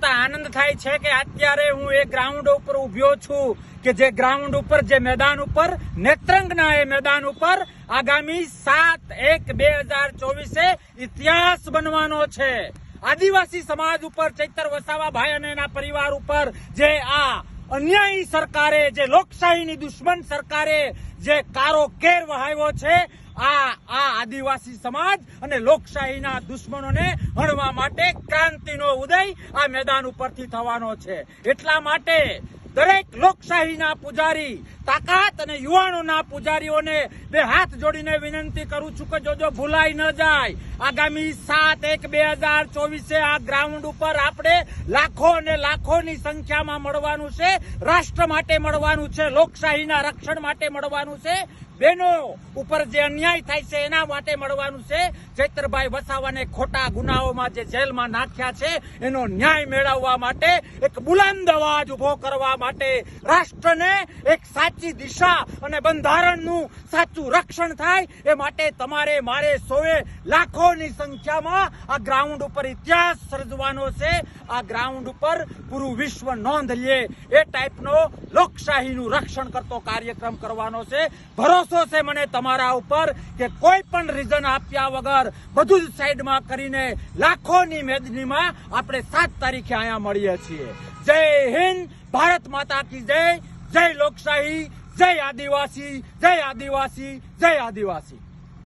જણાવતા આનંદ થાય છે કે અત્યારે હું એ ગ્રાઉન્ડ ઉપર ઉભ્યો છું કે જે ગ્રાઉન્ડ ઉપર, જે મેદાન ઉપર, નેત્રંગના એ મેદાન ઉપર આગામી સાત એક બે હજાર ચોવીસે ઇતિહાસ બનવાનો છે. આદિવાસી સમાજ ઉપર, ચૈતર વસાવા ભાઈ અને એના પરિવાર ઉપર જે આ અન્યાયી સરકારે, જે લોકશાહીની દુશ્મન સરકારે જે કારો કેર વહાવ્યો છે આ આ આદિવાસી સમાજ અને લોકશાહીના દુશ્મનોને હણવા માટે ક્રાંતિનો ઉદય આ મેદાન ઉપરથી થવાનો છે. એટલા માટે દરેક લોકશાહીના પૂજારી, તાકાત અને યુવાનોના પૂજારીઓને બે હાથ જોડીને વિનંતી કરું છું કે જોજો ભૂલાઈ ન જાય. આગામી સાત એક બે હજાર ચોવીસે આ ગ્રાઉન્ડ ઉપર આપણે લાખો અને લાખોની સંખ્યામાં મળવાનું છે. રાષ્ટ્ર માટે મળવાનું છે. લોકશાહીના રક્ષણ માટે મળવાનું છે. બહેનો ઉપર જે અન્યાય થાય છે એના માટે મળવાનું છે. ચૈતરભાઈ વસાવાને ખોટા ગુનાઓમાં જે જેલમાં નાખ્યા છે, એનો ન્યાય મેળવવા માટે એક બુલંદ અવાજ ઊભો કરવા માટે રાષ્ટ્રને એક સાચી દિશા અને બંધારણનું સાચું રક્ષણ થાય એ માટે તમારે મારે સોએ લાખોની સંખ્યામાં આ ગ્રાઉન્ડ ઉપર ઇતિહાસ સર્જવાનો છે. આ ગ્રાઉન્ડ ઉપર પૂરું વિશ્વ નોંધ લે. એ ટાઈપનો લોકશાહીનું રક્ષણ કરતો કાર્યક્રમ કરવાનો છે. ભરોસો છે મને તમારા ઉપર કે કોઈ પણ રીઝન આપ્યા વગર બધું જ સાઈડમાં કરીને લાખોની મેદનીમાં આપણે સાત તારીખે અહીંયા મળીએ છીએ. જય હિન્દ, ભારત માતા કી જય. જય લોકશાહી જય આદિવાસી જય આદિવાસી જય આદિવાસી.